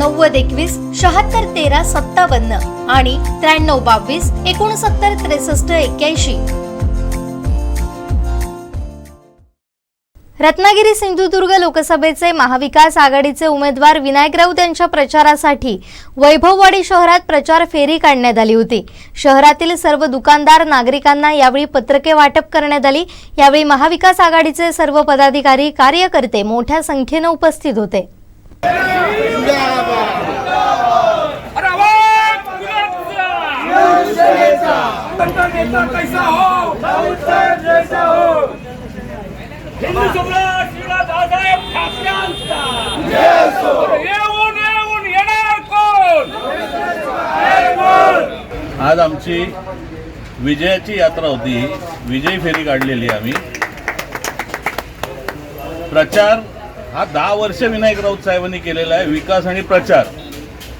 नव्वद एकवीस शहात्तर तेरा सत्तावन्न आणि त्र्याण्णव बावीस एकोणसत्तर त्रेसष्ट एक्क्याऐंशी. रत्नागिरी सिंधुदुर्ग लोकसभेचे महाविकास आघाडीचे उमेदवार विनायक राऊत यांच्या प्रचारासाठी वैभववाडी शहरात प्रचार फेरी काढण्यात आली होती. शहरातील सर्व दुकानदार नागरिकांना यावेळी पत्रके वाटप करण्यात आली. यावेळी महाविकास आघाडीचे सर्व पदाधिकारी कार्यकर्ते मोठ्या संख्येनं उपस्थित होते. नेता कैसा हो हिंदू सम्राट शिवराज दादासाहेब ठाकरेंचा येऊन येऊन येणार कोण आज आमची विजयाची यात्रा होती. विजयी फेरी काढलेली आम्ही. प्रचार हा दहा वर्ष विनायक राऊत साहेबांनी केलेला आहे विकास आणि प्रचार.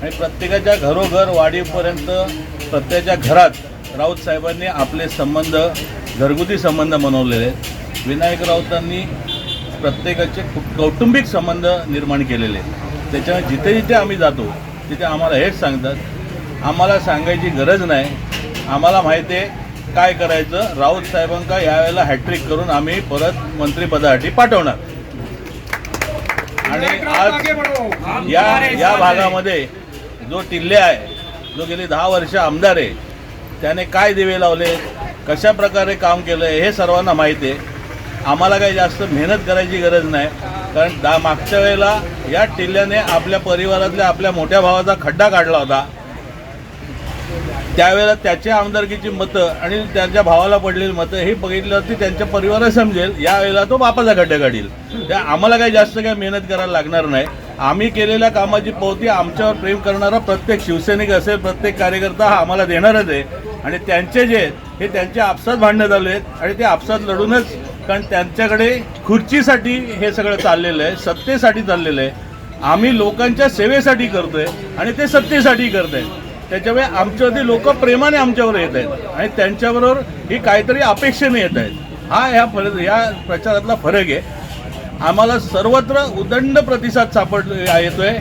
आणि प्रत्येकाच्या घरोघर वाडीपर्यंत प्रत्येकाच्या घरात राऊत साहेबांनी आपले संबंध घरगुती संबंध बनवलेले आहेत. विनायक राऊतांनी प्रत्येकाचे कौटुंबिक संबंध निर्माण केलेले आहेत. त्याच्यामुळे जिथे जिथे आम्ही जातो तिथे आम्हाला हेच सांगतात आम्हाला सांगायची गरज नाही. आम्हाला माहिती आहे काय करायचं. राऊत साहेबांका यावेळेला हॅट्रिक करून आम्ही परत मंत्रिपदासाठी पाठवणार. आणि आज या या भागामध्ये जो टिल्ले आहे जो गेली दहा वर्ष आमदार आहे त्याने काय दिवे लावले कशा प्रकारे काम केलं हे सर्वांना माहिती आहे. आम्हाला काही जास्त मेहनत करायची गरज नाही कारण दा मागच्या वेळेला या टिल्ल्याने आपल्या परिवारातल्या आपल्या मोठ्या भावाचा खड्डा काढला होता. त्यावेळेला त्याच्या आमदारकीची मतं आणि त्यांच्या भावाला पडलेली मतं हे बघितल्यावरती त्यांच्या परिवारा समजेल. यावेळेला तो बापाचा खड्डा काढील. त्या आम्हाला काही जास्त काही मेहनत करायला लागणार नाही. आम्ही केलेल्या कामाची पावती आमच्यावर प्रेम करणारा प्रत्येक शिवसैनिक असेल प्रत्येक कार्यकर्ता हा आम्हाला देणारच आहे. आणि त्यांचे जे आहेत हे त्यांच्या आपसात भांडणं आले आहेत आणि ते आपसात लढूनच कारण त्यांच्याकडे खुर्चीसाठी हे सगळं चाललेलं आहे सत्तेसाठी चाललेलं आहे. आम्ही लोकांच्या सेवेसाठी करतोय आणि ते सत्तेसाठी करत आहे त्याच्यामुळे आमच्यावरती लोक प्रेमाने आमच्यावर येत आहेत आणि त्यांच्याबरोबर ही काहीतरी अपेक्षेने येत आहेत. हा ह्या फरक या प्रचारातला फरक आहे. आम्हाला सर्वत्र उदंड प्रतिसाद सापड येतोय.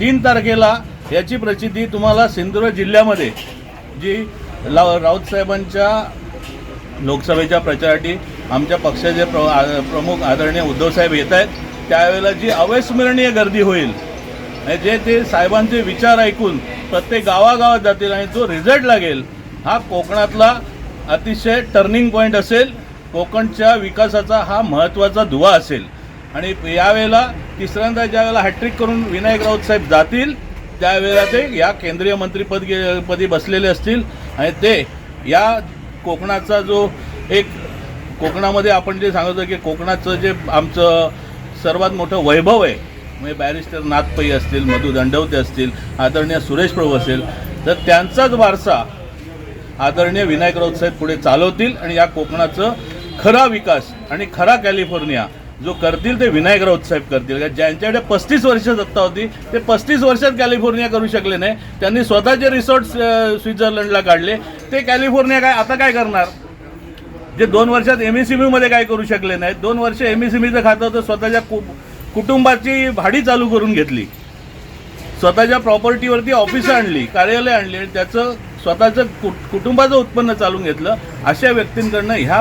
तीन तारखेला याची प्रचिती तुम्हाला सिंधुदुर्ग जिल्ह्यामध्ये जी ला राऊत साहेबांच्या लोकसभेच्या प्रचारासाठी आमच्या पक्षाचे प्र प्रमुख आदरणीय उद्धवसाहेब येत आहेत. त्यावेळेला जी अविस्मरणीय गर्दी होईल आणि जे ते साहेबांचे विचार ऐकून प्रत्येक गावागावात जातील आणि जो रिझल्ट लागेल हा कोकणातला अतिशय टर्निंग पॉईंट असेल. कोकणच्या विकासाचा हा महत्त्वाचा दुवा असेल. आणि यावेळेला तिसऱ्यांदा ज्यावेळेला हॅट्रिक करून विनायक राऊत साहेब जातील त्यावेळेला ते या केंद्रीय मंत्रीपद गे- पदी बसलेले असतील. आणि ते या कोकणाचा जो एक कोकणामध्ये आपण जे सांगतो की कोकणाचं जे आमचं सर्वात मोठं वैभव आहे म्हणजे बॅरिस्टर नाथपै असतील मधु दंडवते असतील आदरणीय सुरेश प्रभू असेल तर त्यांचाच वारसा आदरणीय विनायक राऊत साहेब पुढे चालवतील आणि या कोकणाचं खरा विकास आणि खरा कॅलिफोर्निया जो करतील ते विनायक राऊत साहेब करतील. का ज्यांच्याकडे पस्तीस वर्ष सत्ता होती ते पस्तीस वर्षात कॅलिफोर्निया करू शकले नाही. त्यांनी स्वतःचे रिसॉर्ट स्वित्झर्लंडला काढले. ते कॅलिफोर्निया काय आता काय करणार? जे दोन वर्षात एम एसमध्ये काय करू शकले नाहीत? दोन वर्ष एम एस खातं होतं स्वतःच्या कु कुटुंबाची भाडी चालू करून घेतली. स्वतःच्या प्रॉपर्टीवरती ऑफिसं आणली कार्यालय आणली आणि त्याचं स्वतःचं कुट कुटुंबाचं उत्पन्न चालून घेतलं अशा व्यक्तींकडनं ह्या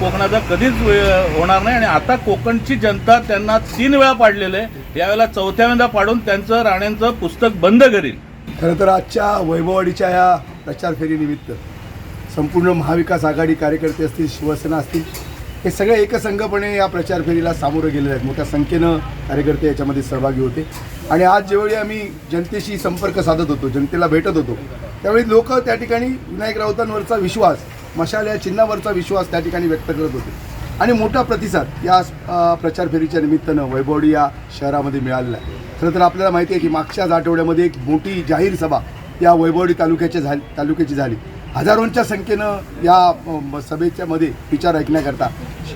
कोकणाचा कधीच वे- होणार नाही आणि आता कोकणची जनता त्यांना तीन वेळा पाडलेलं आहे. यावेळेला चौथ्यांदा पाडून त्यांचं राण्यांचं पुस्तक बंद करील. खरं तर आजच्या वैभववाडीच्या या प्रचार फेरीनिमित्त संपूर्ण महाविकास आघाडी कार्यकर्ते असतील शिवसेना असतील हे सगळे एकसंघपणे या प्रचार फेरीला सामोरं गेलेले आहेत. मोठ्या संख्येनं कार्यकर्ते याच्यामध्ये सहभागी होते. आणि आज जेवढी आम्ही जनतेशी संपर्क साधत होतो जनतेला भेटत होतो त्यावेळी लोक त्या ठिकाणी विनायक राऊतांवरचा विश्वास मशाल या चिन्हावरचा विश्वास त्या ठिकाणी व्यक्त करत होते. आणि मोठा प्रतिसाद या प्रचार फेरीच्या निमित्तानं वैभवडी या शहरामध्ये मिळालेला आहे. खरं तर आपल्याला माहिती आहे की मागच्याच आठवड्यामध्ये एक मोठी जाहीर सभा या वैभवडी तालुक्याच्या झाली तालुक्याची झाली. हजारोंच्या संख्येनं या सभेच्यामध्ये सभेच्या मध्ये विचार ऐकण्याकरता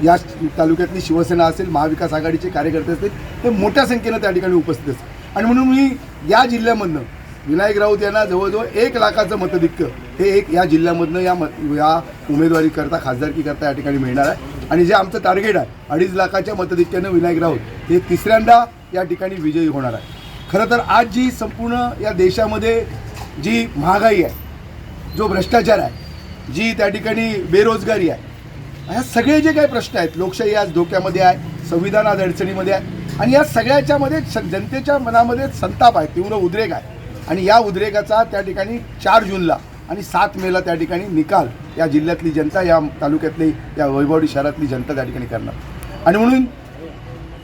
या तालुक्यातली शिवसेना असेल महाविकास आघाडीचे कार्यकर्ते असतील ते मोठ्या संख्येनं त्या ठिकाणी उपस्थित असतील. आणि म्हणून मी या जिल्ह्यामधनं विनायक राऊत यांना जवळजवळ एक लाखाचं मतधिक्य हे एक या जिल्ह्यामधनं या मत या उमेदवारीकरता खासदारकीकरता या ठिकाणी मिळणार आहे. आणि जे आमचं टार्गेट आहे अडीच लाखाच्या मतधिक्यानं विनायक राऊत हे तिसऱ्यांदा या ठिकाणी विजयी होणार आहे. खरं तर आज जी संपूर्ण या देशामध्ये जी महागाई आहे जो भ्रष्टाचार आहे जी त्या ठिकाणी बेरोजगारी आहे ह्या सगळे जे काही प्रश्न आहेत लोकशाही आज धोक्यामध्ये आहे संविधान आज अडचणीमध्ये आहे आणि या सगळ्याच्यामध्ये स- जनतेच्या मनामध्ये संताप आहे तीव्र उद्रेक आहे. आणि या उद्रेकाचा त्या ठिकाणी चार जूनला आणि सात मेला त्या ठिकाणी निकाल या जिल्ह्यातली जनता या तालुक्यातली या वैभवडी शहरातली जनता त्या ठिकाणी करणार. आणि म्हणून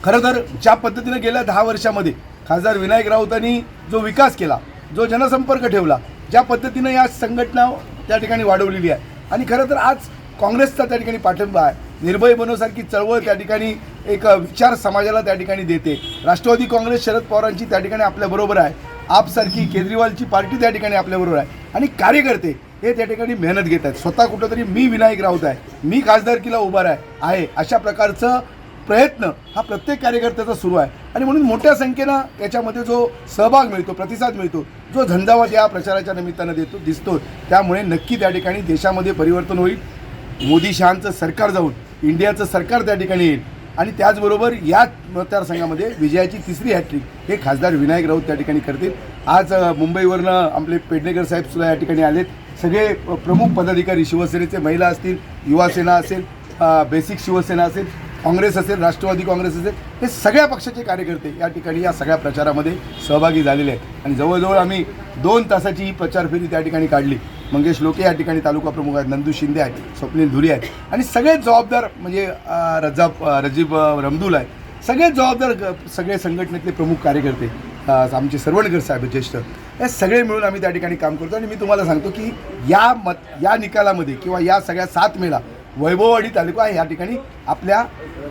खरं तर ज्या पद्धतीनं गेल्या दहा वर्षामध्ये खासदार विनायक राऊतांनी जो विकास केला जो जनसंपर्क ठेवला ज्या पद्धतीनं या संघटना त्या ठिकाणी वाढवलेली आहे. आणि खरं तर आज काँग्रेसचा त्या ठिकाणी पाठिंबा आहे. निर्भय बनवसारखी चळवळ त्या ठिकाणी एक विचार समाजाला त्या ठिकाणी देते. राष्ट्रवादी काँग्रेस शरद पवारांची त्या ठिकाणी आपल्याबरोबर आहे. आपसारखी केजरीवालची पार्टी त्या ठिकाणी आपल्याबरोबर आहे. आणि कार्यकर्ते हे त्या ठिकाणी मेहनत घेत आहेत. स्वतः कुठंतरी मी विनायक राऊत आहे. मी खासदारकीला उभा आहे आहे. अशा प्रकारचं प्रयत्न हा प्रत्येक कार्यकर्त्याचा सुरू आहे. आणि म्हणून मोठ्या संख्येनं याच्यामध्ये जो सहभाग मिळतो प्रतिसाद मिळतो जो झंझावात या प्रचाराच्या निमित्तानं देतो दिसतो त्यामुळे नक्की त्या ठिकाणी देशामध्ये परिवर्तन होईल. मोदी शहांचं सरकार जाऊन इंडियाचं सरकार त्या ठिकाणी येईल. आणि त्याचबरोबर या मतदारसंघामध्ये विजयाची तिसरी हॅट्रिक हे खासदार विनायक राऊत त्या ठिकाणी करतील. आज मुंबईवरनं आपले पेडणेकर साहेब सुद्धा या ठिकाणी आलेत. सगळे प्रमुख पदाधिकारी शिवसेनेचे महिला असतील युवासेना असेल बेसिक शिवसेना असेल काँग्रेस असेल राष्ट्रवादी काँग्रेस असेल हे सगळ्या पक्षाचे कार्यकर्ते या ठिकाणी या सगळ्या प्रचारामध्ये सहभागी झालेले आहेत. आणि जवळजवळ आम्ही दोन तासाची ही प्रचार फेरी त्या ठिकाणी काढली. मंगेश लोके या ठिकाणी तालुका प्रमुख आहेत नंदू शिंदे आहेत स्वप्नील धुरी आहेत. आणि सगळे जबाबदार म्हणजे अ, रजाब रजीब रमदुल रमदूल आहे सगळे जबाबदार ग- सगळे संघटनेतले प्रमुख कार्यकर्ते आमचे सरवणकर साहेब ज्येष्ठ. हे सगळे मिळून आम्ही त्या ठिकाणी काम करतो. आणि मी तुम्हाला सांगतो की या मत या निकालामध्ये किंवा या सगळ्या सात मेला वैभववाडी तालुका या ठिकाणी आपल्या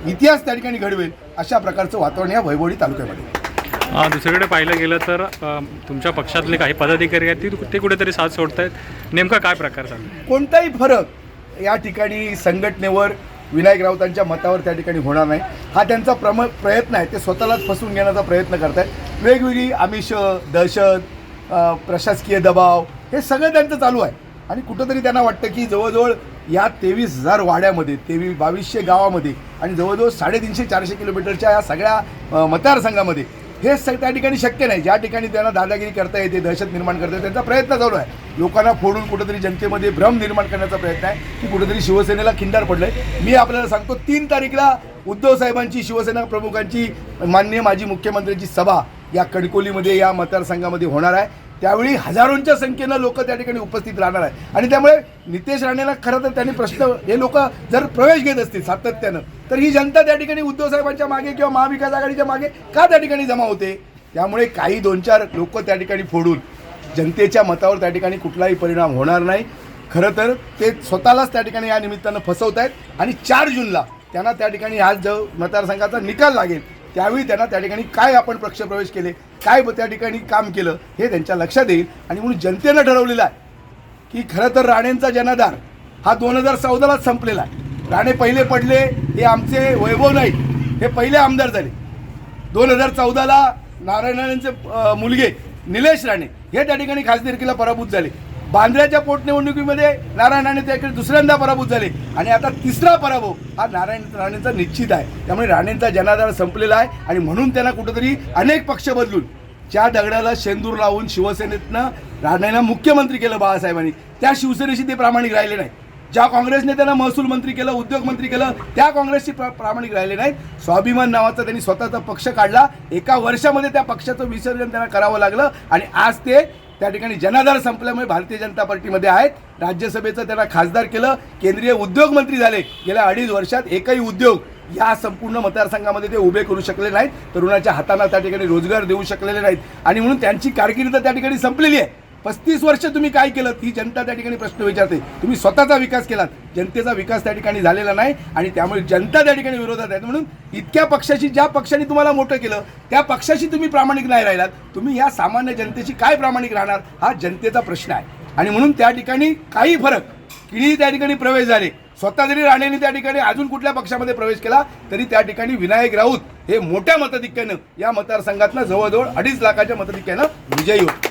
इतिहास त्या ठिकाणी घडवेल अशा प्रकारचं वातावरण या वैभववाडी तालुक्यामध्ये. दुसरीकडे पाहिलं गेलं तर तुमच्या पक्षातले काही पदाधिकारी आहेत ते- ते कुठेतरी साथ सोडतायत. नेमका काय प्रकार चालू आहे? कोणताही फरक या ठिकाणी संघटनेवर विनायक राऊतांच्या मतावर त्या ठिकाणी होणार नाही. हा त्यांचा प्रम प्रयत्न आहे. ते स्वतःलाच फसवून घेण्याचा प्रयत्न करत आहेत वेगवेगळी आमिष दहशत प्रशासकीय दबाव हे सगळं त्यांचं चालू आहे. आणि कुठंतरी त्यांना वाटतं की जवळजवळ या तेवीस हजार वाड्यामध्ये तेवीस बावीसशे गावामध्ये आणि जवळजवळ साडेतीनशे चारशे किलोमीटरच्या या सगळ्या मतदारसंघामध्ये हे स त्या ठिकाणी शक्य नाही. ज्या ठिकाणी त्यांना दादागिरी करता येते दहशत निर्माण करता येते त्यांचा प्रयत्न चालू आहे. लोकांना फोडून कुठेतरी जनतेमध्ये भ्रम निर्माण करण्याचा प्रयत्न आहे. की कुठेतरी शिवसेनेला खिंडार पडलं आहे मी आपल्याला सांगतो तीन तारीखला उद्धव साहेबांची शिवसेना प्रमुखांची माननीय माजी मुख्यमंत्र्यांची सभा या कणकोलीमध्ये या मतदारसंघामध्ये होणार आहे. त्यावेळी हजारोंच्या संख्येनं लोक त्या ठिकाणी उपस्थित राहणार आहे आणि त्यामुळे नितेश राणेला खरं तर त्यांनी प्रश्न हे लोक जर प्रवेश घेत असतील सातत्यानं तर ही जनता त्या ठिकाणी उद्धव साहेबांच्या मागे किंवा महाविकास आघाडीच्या मागे का त्या ठिकाणी जमा होते? त्यामुळे काही दोन चार लोक त्या ठिकाणी फोडून जनतेच्या मतावर त्या ठिकाणी कुठलाही परिणाम होणार नाही. खरं तर ते स्वतःलाच त्या ठिकाणी या निमित्तानं फसवत आहेत आणि चार जूनला त्यांना त्या ठिकाणी आज जो मतदारसंघाचा निकाल लागेल त्यावेळी त्यांना त्या ठिकाणी काय आपण पक्षप्रवेश केले? काय त्या ठिकाणी काम केलं हे त्यांच्या लक्षात येईल. आणि म्हणून जनतेनं ठरवलेलं आहे की खरं तर राणेंचा जनाधार हा दोन हजार चौदालाच संपलेला आहे. राणे पहिले पडले हे आमचे वैभव नाही हे पहिले आमदार झाले. दोन हजार चौदाला नारायण राणेंचे मुलगे निलेश राणे हे त्या ठिकाणी खासदारकीला पराभूत झाले. बांद्र्याच्या पोटनिवडणुकीमध्ये नारायण राणे त्याकडे दुसऱ्यांदा पराभूत झाले. आणि आता तिसरा पराभव हा नारायण राणेंचा निश्चित आहे. त्यामुळे राणेंचा जनाधार संपलेला आहे आणि म्हणून त्यांना कुठंतरी अनेक पक्ष बदलून ज्या दगडाला शेंदूर लावून शिवसेनेतनं राणेंना मुख्यमंत्री केलं बाळासाहेबांनी. त्या शिवसेनेशी ते प्रामाणिक राहिले नाही ज्या काँग्रेसने त्यांना महसूल मंत्री केलं उद्योग मंत्री केलं त्या काँग्रेसशी प्रा प्रामाणिक राहिले नाहीत. स्वाभिमान नावाचा त्यांनी स्वतःचा पक्ष काढला. एका वर्षामध्ये त्या पक्षाचं विसर्जन त्यांना करावं लागलं आणि आज ते त्या ठिकाणी जनाधार संपल्यामुळे भारतीय जनता पार्टीमध्ये आहेत. राज्यसभेचं त्यांना खासदार केलं. केंद्रीय उद्योग मंत्री झाले. गेल्या अडीच वर्षात एकही उद्योग या संपूर्ण मतदारसंघामध्ये ते उभे करू शकले नाहीत. तरुणाच्या हाताला त्या ठिकाणी रोजगार देऊ शकलेले नाहीत. आणि म्हणून त्यांची कारकिर्द त्या ठिकाणी संपलेली आहे. पस्तीस वर्ष तुम्ही काय केलं ही जनता त्या ठिकाणी प्रश्न विचारते. तुम्ही स्वतःचा विकास केलात. जनतेचा विकास त्या ठिकाणी झालेला नाही आणि त्यामुळे जनता त्या ठिकाणी विरोधात आहे. म्हणून इतक्या पक्षाशी ज्या पक्षाने तुम्हाला मोठं केलं त्या पक्षाशी तुम्ही प्रामाणिक नाही राहिलात. तुम्ही या सामान्य जनतेशी काय प्रामाणिक राहणार हा जनतेचा प्रश्न आहे. आणि म्हणून त्या ठिकाणी काही फरक किणी त्या ठिकाणी प्रवेश झाले. स्वतः जरी राणेने त्या ठिकाणी अजून कुठल्या पक्षामध्ये प्रवेश केला तरी त्या ठिकाणी विनायक राऊत हे मोठ्या मतदिक्यानं या मतदारसंघातनं जवळजवळ अडीच लाखाच्या मतदिक्यानं विजयी होते.